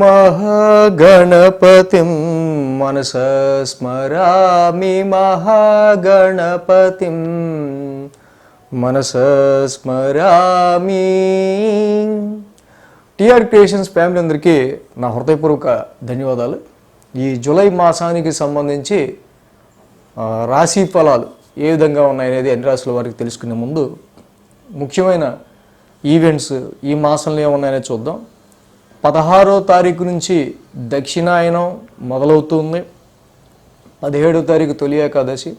महागणपतिं मनसा स्मरामि महागणपतिं మనసా స్మరామి TR creations family అందరికీ నా హృదయపూర్వక ధన్యవాదాలు ఈ జూలై మాసానికి సంబంధించి ఆ, రాశి ఫలాలు ఏ విధంగా ఉన్నాయనేది అన్ని రాశుల వారికి తెలుసుకునే ముందు ముఖ్యమైన ఈవెంట్స్ ఈ మాసంలో ఏమున్నాయనేది చూద్దాం పదహారో తారీఖు నుంచి దక్షిణాయనం మొదలవుతుంది. పదిహేడో తారీఖు తొలి ఏకాదశి.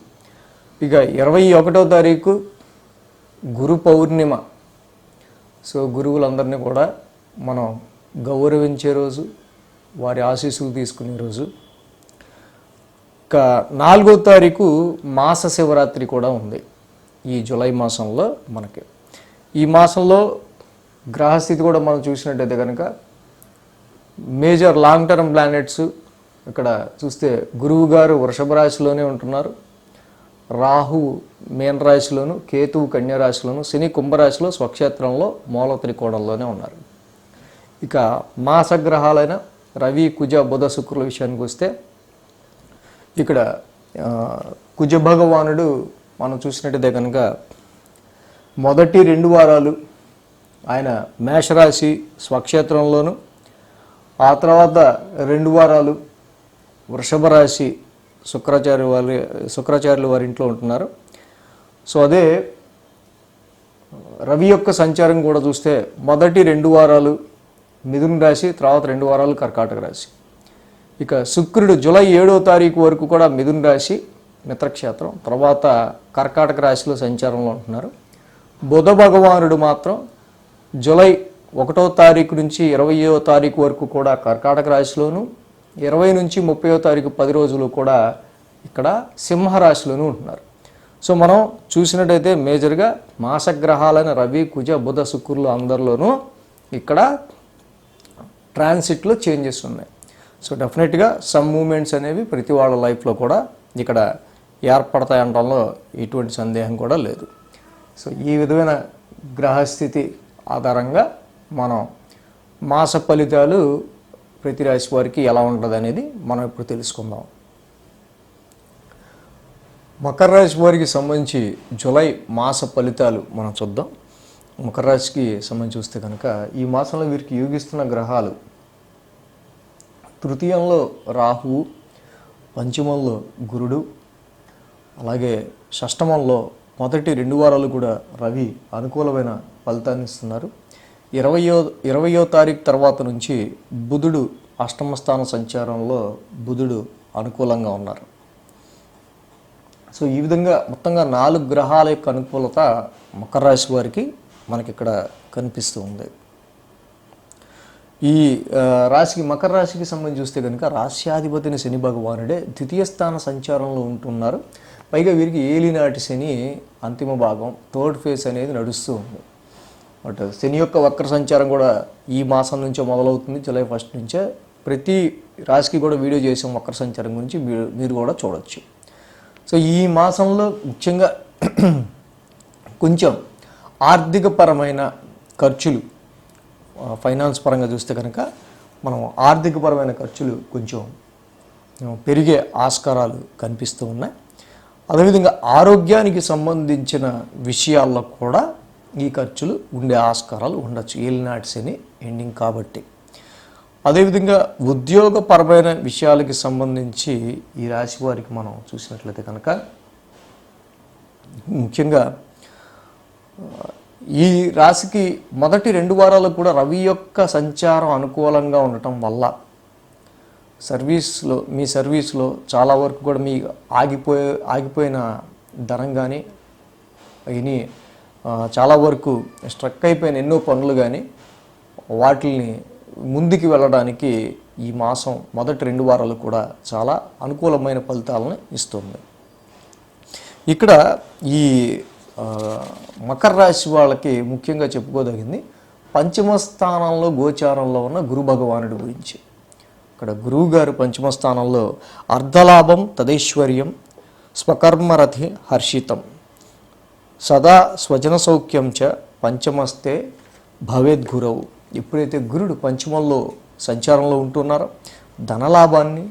ఇక ఇరవై ఒకటో తారీఖు గురు పౌర్ణిమ. సో గురువులందరినీ కూడా మనం గౌరవించే రోజు వారి ఆశీస్సులు తీసుకునే రోజు. ఇక నాలుగో తారీఖు మాస శివరాత్రి కూడా ఉంది. ఈ జూలై మాసంలో మనకి. ఈ మాసంలో గ్రహస్థితి కూడా మనం చూసినట్టయితే కనుక మేజర్ లాంగ్ టర్మ్ ప్లానెట్స్ ఇక్కడ చూస్తే గురువు గారు వృషభ రాశిలోనే ఉంటున్నారు. రాహు మీన రాశిలోను కేతువు కన్యరాశిలోను శని కుంభరాశిలో స్వక్షేత్రంలో మూల త్రికోణంలోనే ఉన్నారు. ఇక మాసగ్రహాలైన రవి కుజ బుధ శుక్రుల విషయానికి వస్తే ఇక్కడ కుజ భగవానుడు మనం చూసినట్టయితే కనుక మొదటి రెండు వారాలు ఆయన మేషరాశి స్వక్షేత్రంలోను ఆ తర్వాత రెండు వారాలు వృషభ రాశి శుక్రాచార్య వారి శుక్రాచార్యులు వారి ఇంట్లో ఉంటున్నారు. సో అదే రవి యొక్క సంచారం కూడా చూస్తే మొదటి రెండు వారాలు మిథున రాశి తర్వాత రెండు వారాలు కర్కాటక రాశి. ఇక శుక్రుడు జూలై ఏడో తారీఖు వరకు కూడా మిథున రాశి మిత్రక్షేత్రం తర్వాత కర్కాటక రాశిలో సంచారంలో ఉంటున్నారు. బుధ భగవానుడు మాత్రం జూలై ఒకటో తారీఖు నుంచి ఇరవయో తారీఖు వరకు కూడా కర్కాటక రాశిలోను ఇరవై నుంచి ముప్పయో తారీఖు పది రోజులు కూడా ఇక్కడ సింహరాశిలోనూ ఉంటున్నారు. సో మనం చూసినట్టయితే మేజర్గా మాసగ్రహాలైన రవి కుజ బుధ శుక్రులు అందరిలోనూ ఇక్కడ ట్రాన్సిట్లో చేంజెస్ ఉన్నాయి. సో డెఫినెట్గా సమ్ మూమెంట్స్ అనేవి ప్రతి వాళ్ళ లైఫ్లో కూడా ఇక్కడ ఏర్పడతాయి అనడంలో ఎటువంటి సందేహం కూడా లేదు. సో ఈ విధమైన గ్రహస్థితి ఆధారంగా మనం మాస ఫలితాలు ప్రతి రాశి వారికి ఎలా ఉంటుంది అనేది మనం ఇప్పుడు తెలుసుకుందాం. మకర రాశి వారికి సంబంధించి జూలై మాస ఫలితాలు మనం చూద్దాం. మకర రాశికి సంబంధించి చూస్తే కనుక ఈ మాసంలో వీరికి యోగిస్తున్న గ్రహాలు తృతీయంలో రాహువు పంచమంలో గురుడు అలాగే షష్టమంలో మొదటి రెండు వారాలు కూడా రవి అనుకూలమైన ఫలితాన్ని ఇస్తున్నారు. ఇరవయో ఇరవయో తారీఖు తర్వాత నుంచి బుధుడు అష్టమ స్థాన సంచారంలో బుధుడు అనుకూలంగా ఉన్నారు. సో ఈ విధంగా మొత్తంగా నాలుగు గ్రహాల యొక్క అనుకూలత మకర రాశి వారికి మనకి ఇక్కడ కనిపిస్తూ ఉంది. ఈ రాశికి మకర రాశికి సంబంధించి చూస్తే కనుక రాశ్యాధిపతిని శని భగవానుడే ద్వితీయ స్థాన సంచారంలో ఉంటున్నారు. పైగా వీరికి ఏలినాటి శని అంతిమ భాగం థర్డ్ ఫేజ్ అనేది నడుస్తూ ఉంది. బట్ శని యొక్క వక్ర సంచారం కూడా ఈ మాసం నుంచే మొదలవుతుంది. జూలై ఫస్ట్ నుంచే ప్రతి రాశికి కూడా వీడియో చేసాం వక్ర సంచారం గురించి మీరు మీరు కూడా చూడొచ్చు. సో ఈ మాసంలో ముఖ్యంగా కొంచెం ఆర్థికపరమైన ఖర్చులు ఫైనాన్స్ పరంగా చూస్తే కనుక మనం ఆర్థికపరమైన ఖర్చులు కొంచెం పెరిగే ఆస్కారాలు కనిపిస్తూ ఉన్నాయి. అదేవిధంగా ఆరోగ్యానికి సంబంధించిన విషయాల్లో కూడా ఈ ఖర్చులు ఉండే ఆస్కారాలు ఉండొచ్చు. ఏలినాటి శని ఎండింగ్ కాబట్టి. అదేవిధంగా ఉద్యోగపరమైన విషయాలకి సంబంధించి ఈ రాశి వారికి మనం చూసినట్లయితే కనుక ముఖ్యంగా ఈ రాశికి మొదటి రెండు వారాలు కూడా రవి యొక్క సంచారం అనుకూలంగా ఉండటం వల్ల సర్వీస్లో మీ సర్వీస్లో చాలా వరకు కూడా మీ ఆగిపోయే ఆగిపోయిన ధనం కానీ ఎనీ చాలా వరకు స్ట్రక్ అయిపోయిన ఎన్నో పనులు కానీ వాటిని ముందుకు వెళ్ళడానికి ఈ మాసం మొదటి రెండు వారాలు కూడా చాలా అనుకూలమైన ఫలితాలను ఇస్తుంది. ఇక్కడ ఈ మకర రాశి వాళ్ళకి ముఖ్యంగా చెప్పుకోదగింది పంచమ స్థానంలో గోచారంలో ఉన్న గురు భగవానుడి గురించి. ఇక్కడ గురువు గారు పంచమ స్థానంలో అర్ధలాభం తదేశ్వర్యం స్వకర్మరథి హర్షితం. సదా స్వజన సౌఖ్యం చ పంచమస్తే భవేద్గురవు ఎప్పుడైతే గురుడు పంచమంలో సంచారంలో ఉంటున్నారో ధనలాభాన్ని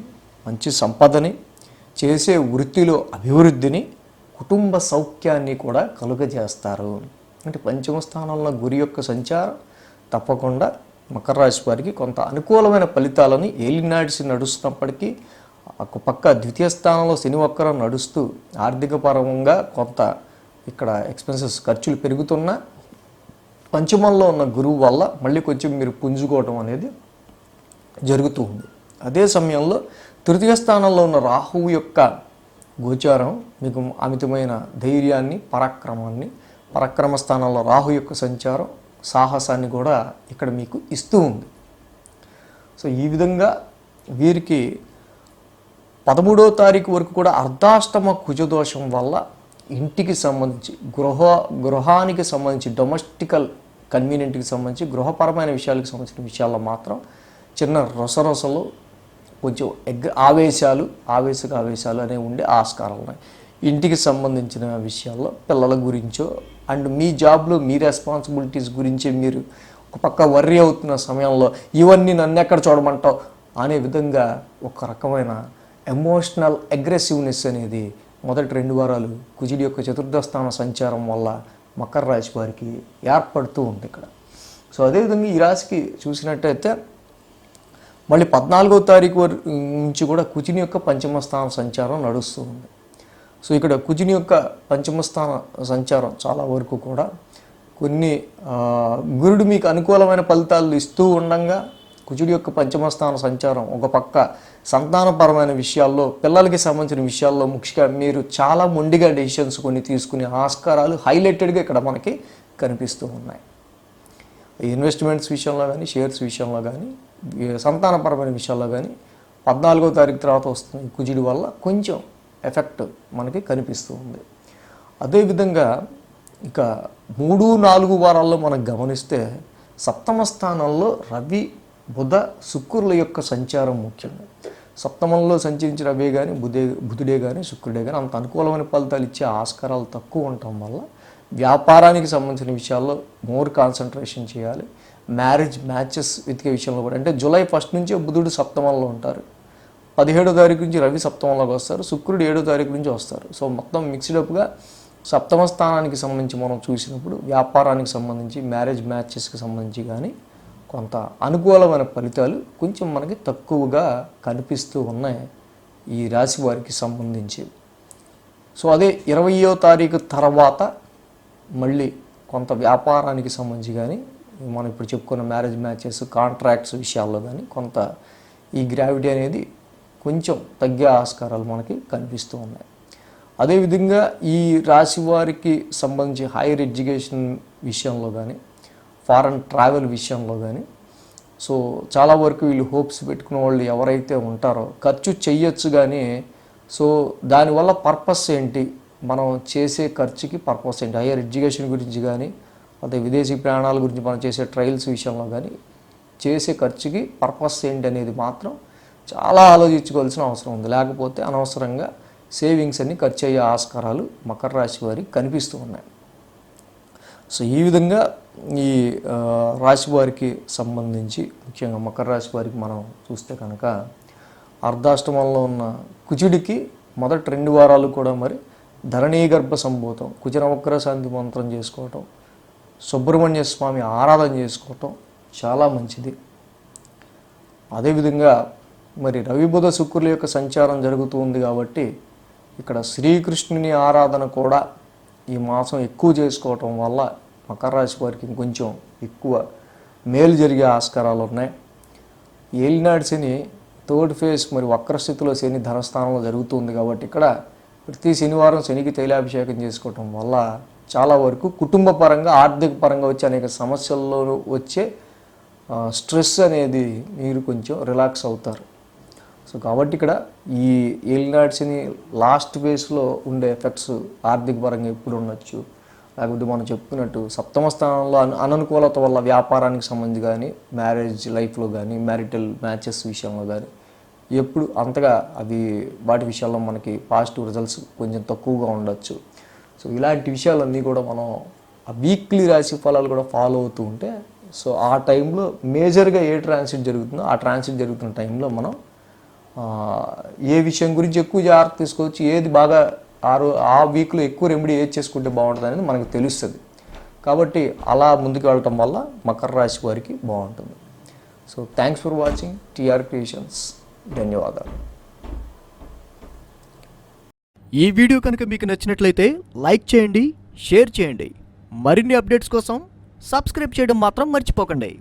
మంచి సంపదని చేసే వృత్తిలో అభివృద్ధిని కుటుంబ సౌఖ్యాన్ని కూడా కలుగజేస్తారు. అంటే పంచమ స్థానంలో గురి యొక్క సంచారం తప్పకుండా మకర రాశి వారికి కొంత అనుకూలమైన ఫలితాలని ఏలినాడిసి నడుస్తున్నప్పటికీ ఒక పక్క ద్వితీయ స్థానంలో శని వక్రం నడుస్తూ ఆర్థికపరంగా కొంత ఇక్కడ ఎక్స్పెన్సెస్ ఖర్చులు పెరుగుతున్నా పంచమంలో ఉన్న గురువు వల్ల మళ్ళీ కొంచెం మీరు పుంజుకోవటం అనేది జరుగుతూ ఉంది. అదే సమయంలో తృతీయ స్థానంలో ఉన్న రాహువు యొక్క గోచారం మీకు అమితమైన ధైర్యాన్ని పరాక్రమాన్ని పరాక్రమ స్థానంలో రాహు యొక్క సంచారం సాహసాన్ని కూడా ఇక్కడ మీకు ఇస్తూ ఉంది. సో ఈ విధంగా వీరికి పదమూడో తారీఖు వరకు కూడా అర్ధాష్టమ కుజదోషం వల్ల ఇంటికి సంబంధించి గృహ గృహానికి సంబంధించి డొమెస్టికల్ కన్వీనియంట్కి సంబంధించి గృహపరమైన విషయాలకు సంబంధించిన విషయాల్లో మాత్రం చిన్న రొసరొసలు కొంచెం ఎగ్ ఆవేశాలు ఆవేశక ఆవేశాలు అనేవి ఉండే ఆస్కారాలు ఉన్నాయి. ఇంటికి సంబంధించిన విషయాల్లో పిల్లల గురించో అండ్ మీ జాబ్లో మీ రెస్పాన్సిబిలిటీస్ గురించి మీరు ఒక పక్క వర్రీ అవుతున్న సమయంలో ఇవన్నీ నన్ను ఎక్కడ చూడమంటావు? అనే విధంగా ఒక రకమైన ఎమోషనల్ అగ్రెసివ్నెస్ అనేది మొదటి రెండు వారాలు కుజుడి యొక్క చతుర్థ స్థాన సంచారం వల్ల మకర రాశి వారికి ఏర్పడుతూ ఉంది ఇక్కడ. సో అదేవిధంగా ఈ రాశికి చూసినట్టయితే మళ్ళీ పద్నాలుగో తారీఖు వరకు నుంచి కూడా కుజిని యొక్క పంచమ స్థాన సంచారం నడుస్తూ ఉంది. సో ఇక్కడ కుజిని యొక్క పంచమ స్థాన సంచారం చాలా వరకు కూడా కొన్ని గురుడు మీకు అనుకూలమైన ఫలితాలు ఇస్తూ ఉండంగా కుజుడి యొక్క పంచమ స్థాన సంచారం ఒక పక్క సంతానపరమైన విషయాల్లో పిల్లలకి సంబంధించిన విషయాల్లో ముఖ్యంగా మీరు చాలా మొండిగా డెసిషన్స్ కొన్ని తీసుకునే ఆస్కారాలు హైలైటెడ్గా ఇక్కడ మనకి కనిపిస్తూ ఉన్నాయి. ఇన్వెస్ట్మెంట్స్ విషయంలో కానీ షేర్స్ విషయంలో కానీ సంతానపరమైన విషయాల్లో కానీ పద్నాలుగో తారీఖు తర్వాత వస్తున్న కుజుడి వల్ల కొంచెం ఎఫెక్ట్ మనకి కనిపిస్తూ ఉంది. అదేవిధంగా ఇక మూడు నాలుగు వారాల్లో మనం గమనిస్తే సప్తమ స్థానంలో రవి బుధ శుక్రుల యొక్క సంచారం ముఖ్యంగా సప్తమంలో సంచరించిన అవే కానీ బుధే బుధుడే కానీ శుక్రుడే కానీ అంత అనుకూలమైన ఫలితాలు ఇచ్చే ఆస్కారాలు తక్కువ ఉండటం వల్ల వ్యాపారానికి సంబంధించిన విషయాల్లో మోర్ కాన్సన్ట్రేషన్ చేయాలి. మ్యారేజ్ మ్యాచెస్ వెతికే విషయంలో కూడా అంటే జూలై ఫస్ట్ నుంచే బుధుడు సప్తమంలో ఉంటారు. పదిహేడో తారీఖు నుంచి రవి సప్తమంలోకి వస్తారు శుక్రుడు ఏడో తారీఖు నుంచి వస్తారు. సో మొత్తం మిక్స్డ్ అప్గా సప్తమ స్థానానికి సంబంధించి మనం చూసినప్పుడు వ్యాపారానికి సంబంధించి మ్యారేజ్ మ్యాచెస్కి సంబంధించి కానీ కొంత అనుకూలమైన ఫలితాలు కొంచెం మనకి తక్కువగా కనిపిస్తూ ఉన్నాయి ఈ రాశి వారికి సంబంధించి. సో అదే ఇరవయో తారీఖు తర్వాత మళ్ళీ కొంత వ్యాపారానికి సంబంధించి కానీ మనం ఇప్పుడు చెప్పుకున్న మ్యారేజ్ మ్యాచెస్ కాంట్రాక్ట్స్ విషయాల్లో కానీ కొంత ఈ గ్రావిటీ అనేది కొంచెం తగ్గే ఆస్కారాలు మనకి కనిపిస్తూ ఉన్నాయి. అదేవిధంగా ఈ రాశి వారికి సంబంధించి హైయర్ ఎడ్యుకేషన్ విషయంలో కానీ ఫారెన్ ట్రావెల్ విషయంలో కానీ సో చాలా వరకు వీళ్ళు హోప్స్ పెట్టుకున్న వాళ్ళు ఎవరైతే ఉంటారో ఖర్చు చెయ్యొచ్చు కానీ సో దానివల్ల పర్పస్ ఏంటి? మనం చేసే ఖర్చుకి పర్పస్ ఏంటి? హైయర్ ఎడ్యుకేషన్ గురించి కానీ అదే విదేశీ ప్రయాణాల గురించి మనం చేసే ట్రయల్స్ విషయంలో కానీ చేసే ఖర్చుకి పర్పస్ ఏంటి అనేది మాత్రం చాలా ఆలోచించుకోవాల్సిన అవసరం ఉంది. లేకపోతే అనవసరంగా సేవింగ్స్ అన్ని ఖర్చు అయ్యే ఆస్కారాలు మకర రాశి వారికి కనిపిస్తూ ఉన్నాయి. సో ఈ విధంగా ఈ రాశి వారికి సంబంధించి ముఖ్యంగా మకర రాశి వారికి మనం చూస్తే కనుక అర్ధాష్టమంలో ఉన్న కుజుడికి మొదటి రెండు వారాలు కూడా మరి ధరణీ గర్భ సంభూతం కుజనవక్ర శాంతి మంత్రం చేసుకోవటం సుబ్రహ్మణ్య స్వామి ఆరాధన చేసుకోవటం చాలా మంచిది. అదేవిధంగా మరి రవిబుధ శుక్రుల యొక్క సంచారం జరుగుతూ ఉంది కాబట్టి ఇక్కడ శ్రీకృష్ణుని ఆరాధన కూడా ఈ మాసం ఎక్కువ చేసుకోవటం వల్ల మకర రాశి వారికి ఇంకొంచెం ఎక్కువ మేలు జరిగే ఆస్కారాలు ఉన్నాయి. ఏలినాడు శని థర్డ్ ఫేజ్ మరి వక్రస్థితిలో శని ధనస్థానంలో జరుగుతుంది కాబట్టి ఇక్కడ ప్రతి శనివారం శనికి తైలాభిషేకం చేసుకోవటం వల్ల చాలా వరకు కుటుంబ పరంగా ఆర్థిక పరంగా వచ్చే అనేక సమస్యల్లో వచ్చే స్ట్రెస్ అనేది మీరు కొంచెం రిలాక్స్ అవుతారు. సో కాబట్టి ఇక్కడ ఈ ఏలినాడ్స్ని లాస్ట్ ఫేస్లో ఉండే ఎఫెక్ట్స్ ఆర్థిక పరంగా ఎప్పుడు ఉండొచ్చు లేకపోతే మనం చెప్పుకున్నట్టు సప్తమ స్థానంలో అననుకూలత వల్ల వ్యాపారానికి సంబంధించి కానీ మ్యారేజ్ లైఫ్లో కానీ మ్యారిటల్ మ్యాచెస్ విషయంలో కానీ ఎప్పుడు అంతగా అవి వాటి విషయాల్లో మనకి పాజిటివ్ రిజల్ట్స్ కొంచెం తక్కువగా ఉండొచ్చు. సో ఇలాంటి విషయాలన్నీ కూడా మనం ఆ వీక్లీ రాశి ఫలాలు కూడా ఫాలో అవుతూ ఉంటే సో ఆ టైంలో మేజర్గా ఏ ట్రాన్సిట్ జరుగుతుందో ఆ ట్రాన్సిట్ జరుగుతున్న టైంలో మనం ఏ విషయం గురించి ఎక్కువ జాగ్రత్త తీసుకోవచ్చు ఏది బాగా ఆ రో ఆ వీక్లో ఎక్కువ రెమెడీ ఏది చేసుకుంటే బాగుంటుంది అనేది మనకు తెలుస్తుంది. కాబట్టి అలా ముందుకు వెళ్ళటం వల్ల మకర రాశి వారికి బాగుంటుంది. So thanks for watching TR creations ధన్యవాదాలు. ఈ వీడియో కనుక మీకు నచ్చినట్లయితే లైక్ చేయండి షేర్ చేయండి. మరిన్ని అప్డేట్స్ కోసం సబ్స్క్రైబ్ చేయడం మాత్రం మర్చిపోకండి.